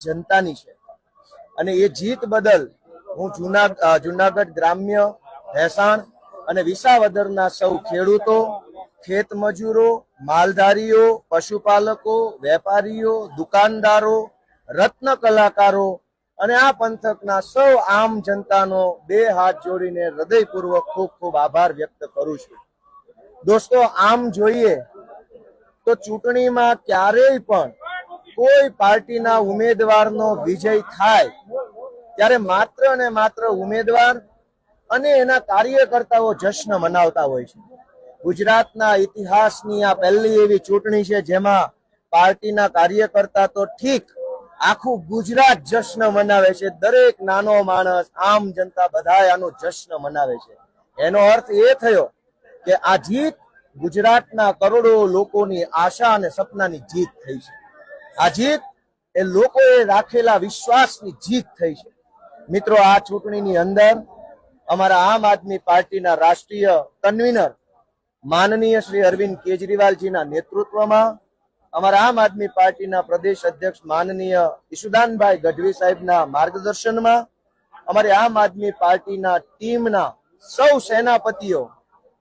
જનતાની છે. અને એ જીત બદલ હું જુના જુનાગઢ ગ્રામ્ય ભેસાણ અને વિસાવદરના સૌ ખેડૂતો, ખેત મજૂરો, માલધારીઓ, પશુપાલકો, વેપારીઓ, દુકાનદારો, રત્ન કલાકારો અને આ પંથકના સૌ આમ જનતાનો બે હાથ જોડીને હૃદયપૂર્વક ખૂબ ખૂબ આભાર વ્યક્ત કરું છું. દોસ્તો, આમ જોઈએ તો ચૂંટણીમાં ક્યારેય પણ કોઈ પાર્ટીના ઉમેદવારનો વિજય થાય, ત્યારે માત્ર ને માત્ર ઉમેદવાર અને એના કાર્યકર્તાઓ જશ્ન મનાવતા હોય છે. ગુજરાતના ઇતિહાસની આ પહેલી એવી ચૂંટણી છે, જેમાં પાર્ટીના કાર્યકર્તા તો ઠીક, આખું ગુજરાત જશ્ન મનાવે છે. દરેક નાનો માણસ, આમ જનતા બધા આનો જશ્ન મનાવે છે. એનો અર્થ એ થયો કે આ જીત ગુજરાતના કરોડો લોકોની આશા અને સપનાની જીત થઈ છે. આ એ લોકોએ રાખેલા વિશ્વાસની જીત થઈ છે. મિત્રો, આ ચૂંટણીની અંદર અમારા આમ આદમી પાર્ટીના રાષ્ટ્રીય કન્વીનર માનનીય શ્રી અરવિંદ કેજરીવાલજીના નેતૃત્વમાં અમારા આમ આદમી પાર્ટીના પ્રદેશ અધ્યક્ષ માનનીય ઈશુદાનભાઈ ગઢવી સાહેબના માર્ગદર્શનમાં અમારી આમ આદમી પાર્ટીના ટીમના સૌ સેનાપતિઓ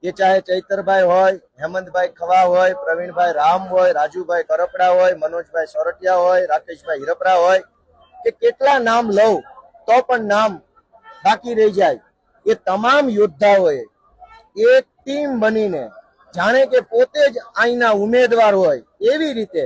એ ચાહે ચૈતરભાઈ હોય, હેમંતભાઈ ખવા હોય, પ્રવીણભાઈ રામ હોય, રાજુભાઈ કરપડા હોય, મનોજભાઈ સોરઠિયા હોય, રાકેશભાઈ હિરપરા હોય, કે કેટલા નામ લઉં, તો પણ નામ બાકી રહી જાય. એ તમામ યોદ્ધાઓએ એક ટીમ બનીને જાણે કે પોતે જ અહીંના ઉમેદવાર હોય, એવી રીતે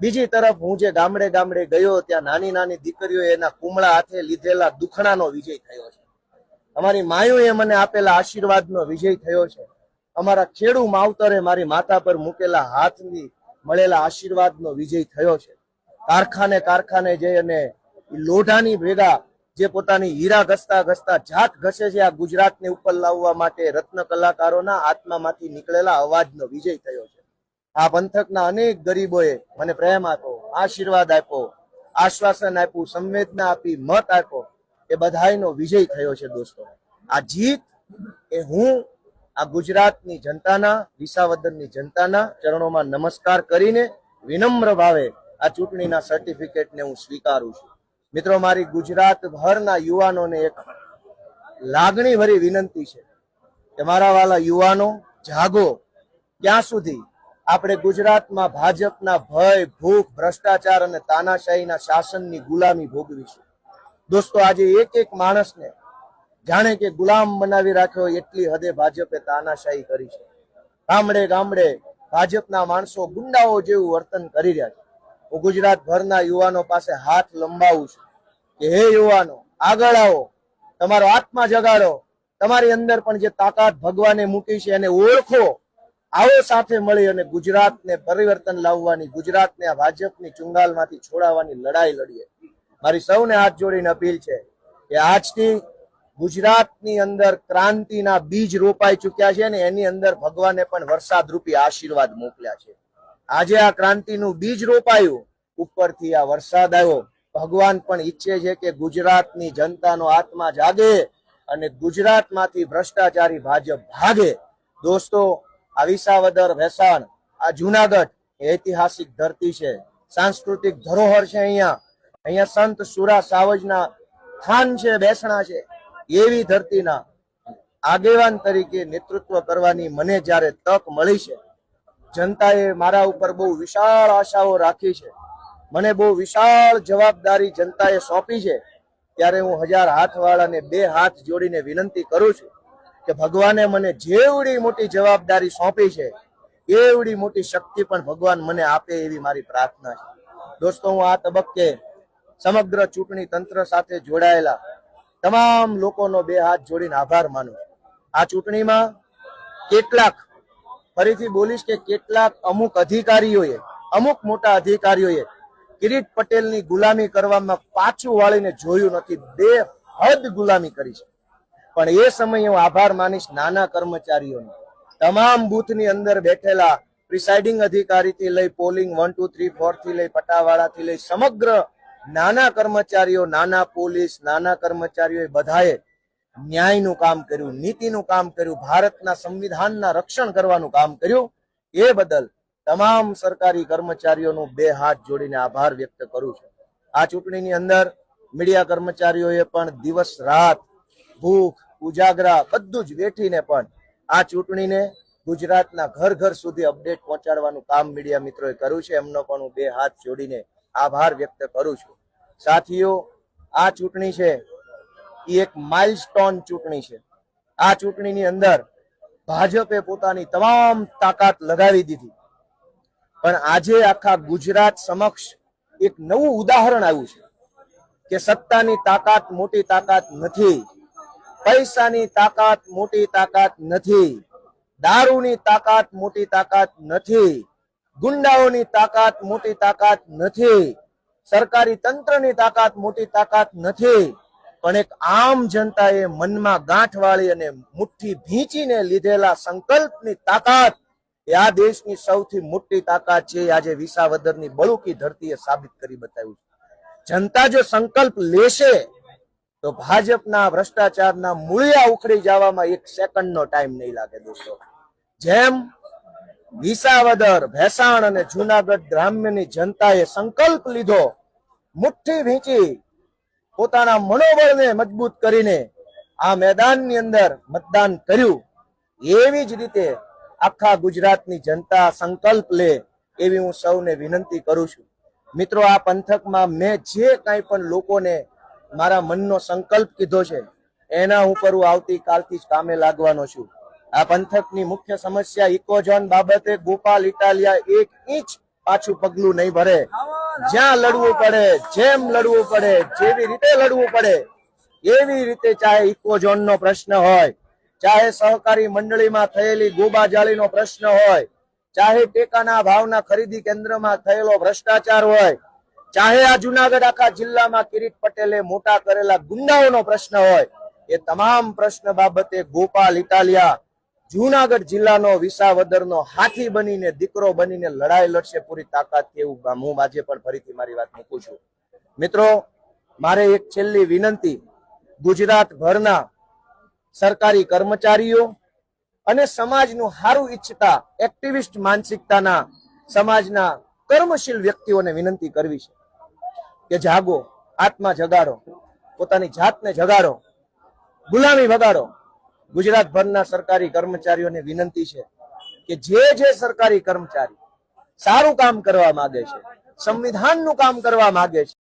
બીજી તરફ હું જે ગામડે ગામડે ગયો ત્યાં નાની નાની દીકરીઓ એના કુમળા હાથે લીધેલા દુખણાનો વિજય થયો છે. અમારી માયુએ મને આપેલા આશીર્વાદનો વિજય થયો છે. અમારા ખેડુ માવતરે મારી માતા પર મૂકેલા હાથની મળેલા આશીર્વાદનો વિજય થયો છે. કારખાને કારખાને જઈ અને લોઢાની ભેગા જે પોતાની હીરા ઘસતા ઘસતા જાત ઘસે છે આ ગુજરાતને ઉપર લાવવા માટે રત્ન કલાકારોના આત્મામાંથી નીકળેલા અવાજનો વિજય થયો છે. આ પંથકના અનેક ગરીબોએ મને પ્રેમ આપ્યો, આશીર્વાદ આપ્યો, આશ્વાસન આપ્યું, સંવેદના આપી, મત આપ્યો એ બધાયનો વિજય થયો છે દોસ્તો. આ જીત એ હું આ ગુજરાતની જનતાના, વિસાવદનની જનતાના ચરણોમાં નમસ્કાર કરીને વિનમ્ર ભાવે આ ચૂંટણીના સર્ટિફિકેટને હું સ્વીકારું છું. મિત્રો, મારી ગુજરાત ભરના યુવાનોને એક લાગણીભરી વિનંતી છે કે મારા વાલા યુવાનો જાગો. ક્યાં સુધી? આપણે ગુજરાતમાં ભાજપના ભય, ભૂખ, ભ્રષ્ટાચાર અને તાનાશાહીના શાસનની ગુલામી ભોગવીશું. દોસ્તો, આજે એક એક માણસને જાણે કે ગુલામ બનાવી રાખ્યો એટલી હદે ભાજપે તાનાશાહી કરી છે. ગામડે ગામડે ભાજપના માણસો ગુંડાઓ જેવું વર્તન કરી રહ્યા છે. હું ગુજરાત ભરના યુવાનો પાસે હાથ લંબાવું છું કે હે યુવાનો, આગળ આવો, તમારો આત્મા જગાડો. તમારી અંદર પણ જે તાકાત ભગવાને મૂકી છે એને ઓળખો. આવો સાથે મળી અને ગુજરાતને પરિવર્તન લાવવાની, ગુજરાતને આ ભાજપની ચુંગાલમાંથી છોડાવવાની લડાઈ લડીએ. મારી સૌને હાથ જોડીને અપીલ છે કે આજથી ગુજરાતની અંદર ક્રાંતિના બીજ રોપાઈ ચુક્યા છે અને એની અંદર ભગવાને પણ વરસાદ રૂપી આશીર્વાદ મોકલ્યા છે. આજે આ ક્રાંતિનું બીજ રોપાયું, ઉપરથી આ વરસાદ આવ્યો. ભગવાન પણ ઈચ્છે છે કે ગુજરાતની જનતાનો આત્મા જાગે અને ગુજરાતમાંથી ભ્રષ્ટાચારી ભાજપ ભાગે. દોસ્તો આ વિસાવદર વેસાણ આ જુનાગઢ ઐતિહાસિક ધરતી છે. સાંસ્કૃતિક ધરોહર છે અહીંયા. અહીંયા સંત સુરા સાવજના સ્થાન છે, બેસણા છે. એવી ધરતીના આગેવાન તરીકે નેતૃત્વ કરવાની મને જ્યારે તક મળી છે, જનતાએ મારા ઉપર બહુ વિશાળ આશાઓ રાખી છે. મને બહુ વિશાળ જવાબદારી જનતાએ સોંપી છે. ત્યારે હું હજાર હાથવાળાને બે હાથ જોડીને વિનંતી કરું છું કે ભગવાને મને જેવડી મોટી જવાબદારી સોંપી છે એવડી મોટી શક્તિ પણ ભગવાન મને આપે એવી મારી પ્રાર્થના છે. દોસ્તો, હું આ તબક્કે સમગ્ર ચૂંટણી તંત્ર સાથે જોડાયેલા તમામ લોકોનો બે હાથ જોડીને આભાર માનું આ ચૂંટણીમાં કેટલાક, ફરીથી બોલીશ કે કેટલાક અમુક અધિકારીઓએ, અમુક મોટા અધિકારીઓએ કિરીટ પટેલની ગુલામી કરવામાં પાછું વાળીને જોયું નથી. બે હદ ગુલામી કરી છે. પણ એ સમયે હું આભાર માનીશ નાના કર્મચારીઓનો. તમામ બૂથની અંદર બેઠેલા પ્રિસાઇડિંગ અધિકારીથી લઈ પોલિંગ વન, ટુ, થ્રી ફોરથી લઈ પટાવાળાથી લઈ સમગ્ર નાના કર્મચારીઓ, નાના પોલીસ, નાના કર્મચારીઓ બધાએ ન્યાયનું કામ કર્યું, નીતિનું કામ કર્યું, ભારતના સંવિધાનના રક્ષણ કરવાનું કામ કર્યું. એ બદલ તમામ સરકારી કર્મચારીઓનો બે હાથ જોડીને આભાર વ્યક્ત કરું છું. આ ચૂંટણીની અંદર મીડિયા કર્મચારીઓએ પણ દિવસ રાત ભૂખ ઉજાગરા બધું જ વેઠીને પણ આ ચૂંટણીને ગુજરાતના ઘર ઘર સુધી અપડેટ પહોંચાડવાનું કામ મીડિયા મિત્રોએ કર્યું છે. એમનો પણ હું બે હાથ જોડીને આભાર વ્યક્ત કરું છું. સાથીઓ, આ ચૂંટણી છે, એ એક માઇલસ્ટોન ચૂંટણી છે. આ ચૂંટણીની અંદર ભાજપે પોતાની તમામ તાકાત લગાવી દીધી. પણ આજે આખા ગુજરાત સમક્ષ એક નવું ઉદાહરણ આવ્યું છે કે સત્તાની તાકાત, મોટી તાકાત નથી. પૈસાની તાકાત મોટી તાકાત નથી, દારૂની તાકાત મોટી તાકાત નથી, ગુંડાઓની તાકાત મોટી તાકાત નથી, સરકારી તંત્રની તાકાત મોટી તાકાત નથી, પણ એક આમ જનતાએ મનમાં ગાંઠ વાળી અને મુઠ્ઠી ભીંચીને લીધેલા સંકલ્પની તાકાત એ આ દેશની સૌથી મોટી તાકાત છે આજે વિસાવદરની બળુકી ધરતીએ સાબિત કરી બતાવ્યું જનતા જો સંકલ્પ લેશે તો ભાજપના ભ્રષ્ટાચારના મૂળિયા ઉખડી જવામાં એક સેકન્ડનો ટાઈમ નહીં લાગે દોસ્તો. જેમ વિસાવદર, ભેસાણ અને જુનાગઢ ગ્રામ્યની જનતાએ સંકલ્પ લીધો, મુઠ્ઠી ભીંચી પોતાના મનોબળને મજબૂત કરીને આ મેદાનની અંદર મતદાન કર્યું. એવી જ રીતે આખા ગુજરાતની જનતા સંકલ્પ લે એવી હું સૌને વિનંતી કરું છું. મિત્રો, આ પંથકમાં મેં જે કાંઈ પણ લોકોને મારા મનનો સંકલ્પ કીધો છે, એના ઉપર હું આવતીકાલથી જ કામે લાગવાનો છું. આ પંથકની મુખ્ય સમસ્યા ઇકોઝોન બાબતે ગોપાલ ઇટાલિયા એક ઇંચ પાછું પગલું નહીં ભરે. જ્યાં લડવું પડે, જેમ લડવું પડે, જેવી રીતે લડવું પડે, એવી રીતે ચાહે ઇકોઝોન નો પ્રશ્ન હોય, ચાહે સહકારી મંડળીમાં થયેલી ગોબાજાળીનો પ્રશ્ન હોય, ચાહે ટેકાના ભાવના ખરીદી કેન્દ્રમાં થયેલો ભ્રષ્ટાચાર હોય ચાહે આ જુનાગઢ આખા જિલ્લામાં કિરીટ પટેલે મોટા કરેલા ગુંડાઓનો પ્રશ્ન હોય, એ તમામ પ્રશ્ન બાબતે ગોપાલ ઇટાલિયા જુનાગઢ જિલ્લાનો વિસાવદરનો હાથી બનીને, દીકરો બનીને લડાઈ લડશે પૂરી તાકાતથી એવું હું આજે પણ ફરીથી મારી વાત મૂકું છું. મિત્રો, મારે એક છેલ્લી વિનંતી. ગુજરાત ભરના સરકારી કર્મચારીઓ અને સમાજનું સારું ઈચ્છતા, એક્ટિવિસ્ટ માનસિકતાના સમાજના કર્મશીલ વ્યક્તિઓને વિનંતી કરવી છે. કે જાગો, આત્મા જગાડો, પોતાની જાતને જગાડો, ગુલામી વગાડો. ગુજરાત ભરના સરકારી કર્મચારીઓને વિનંતી છે કે જે જે સરકારી કર્મચારી સારું કામ કરવા માંગે છે, સંવિધાનનું કામ કરવા માંગે છે